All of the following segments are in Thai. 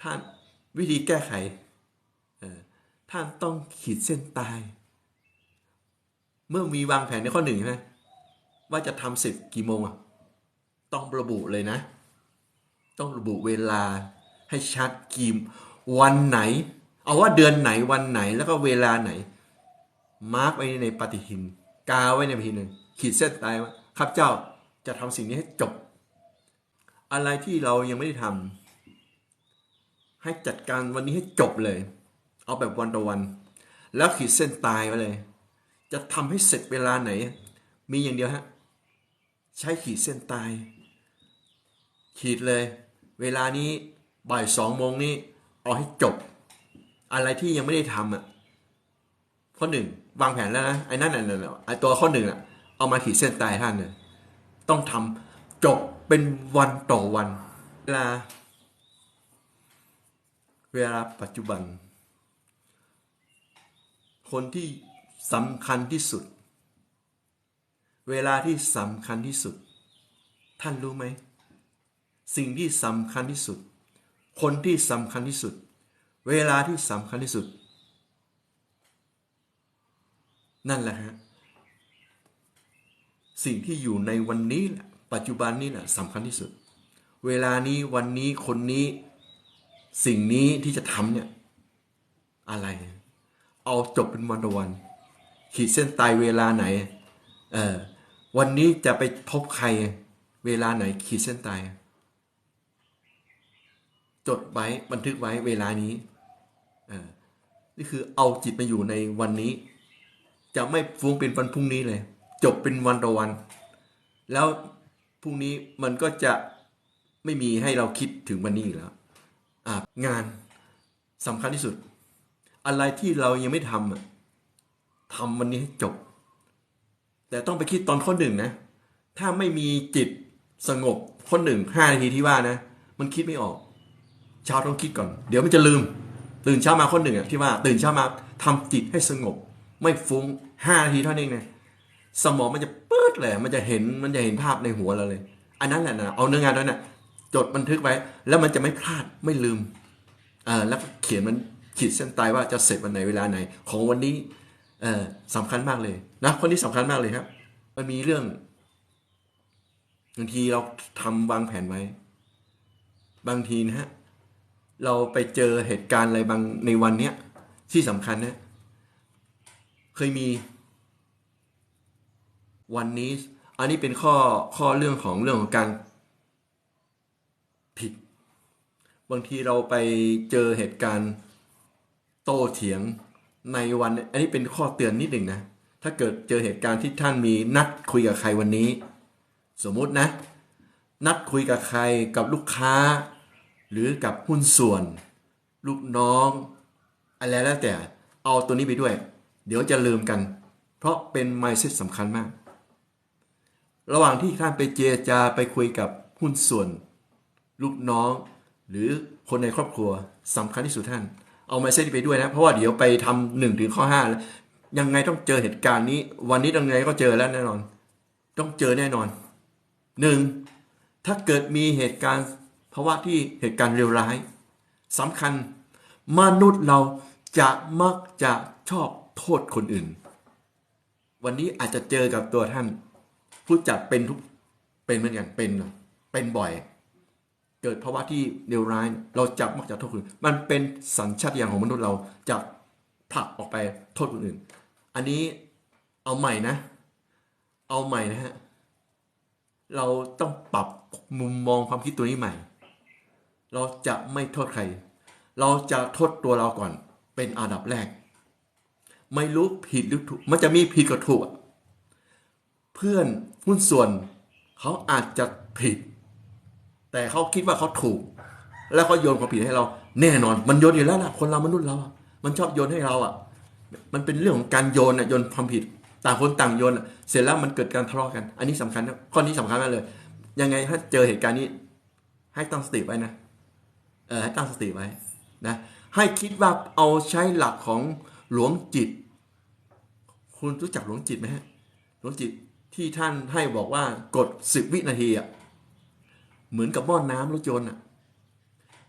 ท่านวิธีแก้ไขท่านต้องขีดเส้นตาย เมื่อมีวางแผนในข้อหนึ่งใช่ไหมว่าจะทำเสร็จกี่โมงอะต้องระบุเลยนะ ต้องระบุเวลาให้ชัดกี่วันไหน เอาว่าเดือนไหนวันไหนแล้วก็เวลาไหน มาร์กไว้ในปฏิทิน กาไว้ในปฏิทินขีดเส้นตายว่าข้าพเจ้าจะทำสิ่งนี้ให้จบ อะไรที่เรายังไม่ได้ทำ ให้จัดการวันนี้ให้จบเลย เอาแบบวันต่อวัน แล้วขีดเส้นตายไว้เลย จะทำให้เสร็จเวลาไหน มีอย่างเดียวฮะ ใช้ขีดเส้นตาย ขีดเลย เวลานี้บ่ายสองโมงนี้เอาให้จบ อะไรที่ยังไม่ได้ทำอะข้อหนึ่งวางแผนแล้วนะไอ้นั่นน่ะน่ะไอ้ตัวข้อหนึ่งอะเอามาขีดเส้นตายท่านเลยต้องทำจบเป็นวันต่อวันเวลา เวลาปัจจุบัน คนที่สำคัญที่สุด เวลาที่สำคัญที่สุด ท่านรู้ไหม สิ่งที่สำคัญที่สุด คนที่สำคัญที่สุด เวลาที่สำคัญที่สุด นั่นแหละฮะสิ่งที่อยู่ในวันนี้แหละปัจจุบันนี้แหละสำคัญที่สุด เวลานี้วันนี้คนนี้ สิ่งนี้ที่จะทำเนี่ย อะไร เอาจบเป็นวันต่อวัน ขีดเส้นตายเวลาไหน เออวันนี้จะไปพบใคร เวลาไหนขีดเส้นตายจดไว้บันทึกไว้เวลานี้เออนี่คือเอาจิตมาอยู่ในวันนี้ จะไม่ฟุ้งเป็นวันพรุ่งนี้เลย จบเป็นวันต่อวัน แล้วพรุ่งนี้มันก็จะไม่มีให้เราคิดถึงวันนี้อีกแล้ว งานสำคัญที่สุด อะไรที่เรายังไม่ทำทำวันนี้ให้จบ แต่ต้องไปคิดตอนข้อหนึ่งนะ ถ้าไม่มีจิตสงบข้อหนึ่งห้านาทีที่ว่านะ มันคิดไม่ออก เช้าต้องคิดก่อน เดี๋ยวมันจะลืม ตื่นเช้ามาข้อหนึ่งอะที่ว่า ตื่นเช้ามาทำจิตให้สงบ ไม่ฟุ้งห้านาทีเท่านั้นเองนะสมองมันจะปื๊ดเลยมันจะเห็นมันจะเห็นภาพในหัวเราเลย อันนั้นแหละนะเอาเนื้องานนั้นนะ จดบันทึกไว้ แล้วมันจะไม่พลาดไม่ลืมอ่าแล้วเขียนมันขีดเส้นตายว่าจะเสร็จวันไหนเวลาไหน ของวันนี้เออสำคัญมากเลยนะคนนี้สำคัญมากเลยครับ มันมีเรื่องบางทีเราทำวางแผนไว้ บางทีนะฮะเราไปเจอเหตุการณ์อะไรบางในวันเนี้ยที่สำคัญนะเคยมีวันนี้ อันนี้เป็นข้อข้อเรื่องของเรื่องของการ ผิด บางทีเราไปเจอเหตุการณ์โต้เถียงในวัน อันนี้เป็นข้อเตือนนิดหนึ่งนะ ถ้าเกิดเจอเหตุการณ์ที่ท่านมีนัดคุยกับใครวันนี้ สมมุตินะ นัดคุยกับใครกับลูกค้า หรือกับหุ้นส่วน ลูกน้อง อะไรแล้วแต่เอาตัวนี้ไปด้วย เดี๋ยวจะลืมกัน เพราะเป็นไมซ์เซ็ตสำคัญมาก ระหว่างที่ท่านไปเจรจาไปคุยกับหุ้นส่วน ลูกน้อง หรือคนในครอบครัวสำคัญที่สุดท่าน เอาไมซ์เซตไปด้วยนะ เพราะว่าเดี๋ยวไปทำหนึ่งถึงข้อห้าแล้วยังไงต้องเจอเหตุการณ์นี้ วันนี้ยังไงก็เจอแล้วแน่นอน ต้องเจอแน่นอนหนึ่งถ้าเกิดมีเหตุการณ์ภาวะที่เหตุการณ์เลวร้ายสำคัญมนุษย์เราจะมักจะชอบโทษคนอื่น วันนี้อาจจะเจอกับตัวท่าน ผู้จัดเป็นทุกเป็นเหมือนกันเป็นเป็นบ่อย เกิดภาวะที่เลวร้าย เราจะมักจะโทษคนอื่น มันเป็นสัญชาตญาณของมนุษย์เราจะผลักออกไปโทษคนอื่น อันนี้เอาใหม่นะ เอาใหม่นะฮะ เราต้องปรับมุมมองความคิดตัวนี้ใหม่ เราจะไม่โทษใคร เราจะโทษตัวเราก่อน เป็นอันดับแรก ไม่รู้ผิดหรือถูก มันจะมีผิดกับถูกอะเพื่อนหุ้นส่วนเขาอาจจะผิด แต่เขาคิดว่าเขาถูก แล้วเขาโยนความผิดให้เรา แน่นอน มันโยนอยู่แล้วนะคนเรามนุษย์เราอะมันชอบโยนให้เราอะ มันเป็นเรื่องของการโยนอะโยนความผิด ต่างคนต่างโยนอะเสร็จแล้วมันเกิดการทะเลาะกัน อันนี้สำคัญนะข้อนี้สำคัญมากเลย ยังไงถ้าเจอเหตุการณ์นี้ ให้ตั้งสติไว้นะเออให้ตั้งสติไว้นะให้คิดว่าเอาใช้หลักของหลวงจิต คุณรู้จักหลวงจิตไหมฮะหลวงจิตที่ท่านให้บอกว่ากดสิบวินาทีอะ เหมือนกับหม้อนน้ำรถยนต์อะ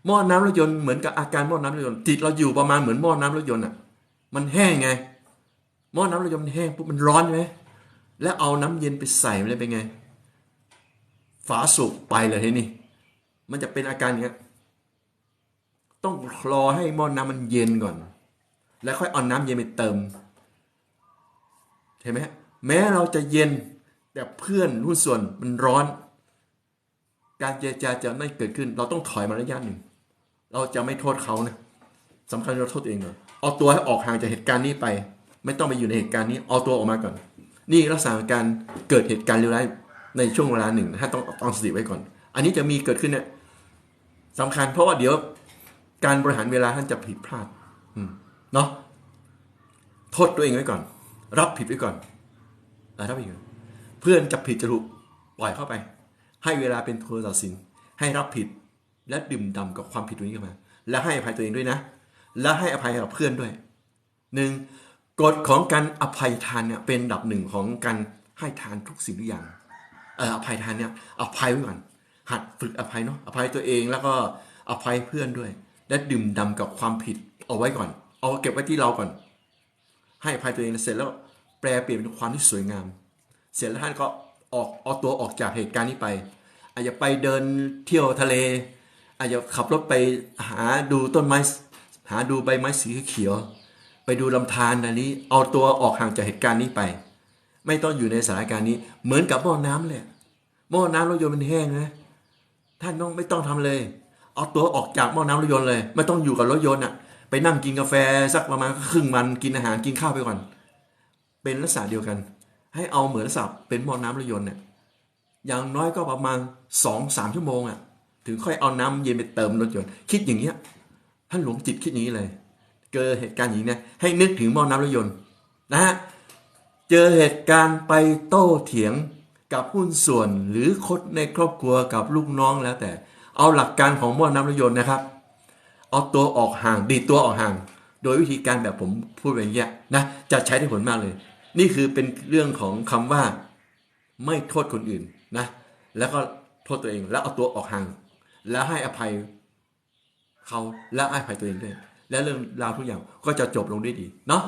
หม้อน้ำรถยนต์เหมือนกับอาการหม้อน้ำรถยนต์จิตเราอยู่ประมาณเหมือนหม้อน้ำรถยนต์อะ มันแห้งไงหม้อน้ำรถยนต์มันแห้งปุ๊บมันร้อนใช่ไหมแล้วเอาน้ำเย็นไปใส่มันเลยเป็นไง ฝาสูบไปเลยทีนี้มันจะเป็นอาการอย่างเงี้ยต้องรอให้หม้อน้ำมันเย็นก่อน แล้วค่อยเอาน้ำเย็นไปเติมเห็นไหมแม้เราจะเย็นแต่เพื่อนหุ้นส่วนมันร้อน การเจรจาจะไม่เกิดขึ้น เราต้องถอยมาระยะหนึ่ง เราจะไม่โทษเขานะสำคัญเราโทษตัวเองก่อเอาตัวให้ออกห่างจากเหตุการณ์นี้ไป ไม่ต้องไปอยู่ในเหตุการณ์นี้เอาตัวออกมาก่อน นี่ลักษณะการเกิดเหตุการณ์เลวร้ายในช่วงเวลาหนึ่งถ้าต้องต้องสติไว้ก่อน อันนี้จะมีเกิดขึ้นเนี่ยสำคัญเพราะว่าเดี๋ยวการบริหารเวลาท่านจะผิดพลาดเนาะโทษตัวเองไว้ก่อน รับผิดไว้ก่อนอ่ารับผิดก่อนเพื่อนจะผิดจะถูกปล่อยเข้าไป ให้เวลาเป็นตัวตัดสิน ให้รับผิดและดื่มด่ำกับความผิดตรงนี้เข้ามา และให้อภัยตัวเองด้วยนะ และให้อภัยกับเพื่อนด้วยหนึ่งกฎของการอภัยทานเนี่ยเป็นดับหนึ่งของการให้ทานทุกสิ่งทุกอย่างเอออภัยทานเนี่ยอภัยไว้ก่อนหัดฝึกอภัยเนาะอภัยตัวเองแล้วก็อภัยเพื่อนด้วย และดื่มด่ำกับความผิดเอาไว้ก่อน เอาเก็บไว้ที่เราก่อน ให้อภัยตัวเองเสร็จแล้วแปลเปลี่ยนเป็นความที่สวยงาม เสร็จแล้วท่านก็ ออกเอาตัวออกจากเหตุการณ์นี้ไป อาจจะไปเดินเที่ยวทะเล อาจจะขับรถไปหาดูต้นไม้ หาดูใบไม้สีเขียว ไปดูลำธารอันนี้ เอาตัวออกห่างจากเหตุการณ์นี้ไป ไม่ต้องอยู่ในสถานการณ์นี้ เหมือนกับหม้อน้ำเลยหม้อน้ำรถยนต์มันแห้งนะท่านต้องไม่ต้องทำเลย เอาตัวออกจากหม้อน้ำรถยนต์เลย ไม่ต้องอยู่กับรถยนต์อะ ไปนั่งกินกาแฟสักประมาณครึ่งวันกินอาหารกินข้าวไปก่อน เป็นลักษณะเดียวกัน ให้เอาเหมือนลักษณะเป็นหม้อน้ำรถยนต์เนี่ยอย่างน้อยก็ประมาณสองสามชั่วโมงอะถึงค่อยเอาน้ำเย็นไปเติมรถยนต์คิดอย่างเงี้ยท่านหลวงจิตคิดอย่างนี้เลย เจอเหตุการณ์อย่างนี้เนี่ยให้นึกถึงหม้อน้ำรถยนต์นะฮะเจอเหตุการณ์ไปโต้เถียงกับหุ้นส่วนหรือคนในครอบครัวกับลูกน้องแล้วแต่ เอาหลักการของหม้อน้ำรถยนต์นะครับ เอาตัวออกห่างดีตัวออกห่าง โดยวิธีการแบบผมพูดไปอย่างเงี้ยนะจะใช้ได้ผลมากเลย นี่คือเป็นเรื่องของคำว่าไม่โทษคนอื่นนะ แล้วก็โทษตัวเองแล้วเอาตัวออกห่าง แล้วให้อภัยเขาและให้อภัยตัวเองด้วย และเรื่องราวทุกอย่างก็จะจบลงด้วยดีเนาะ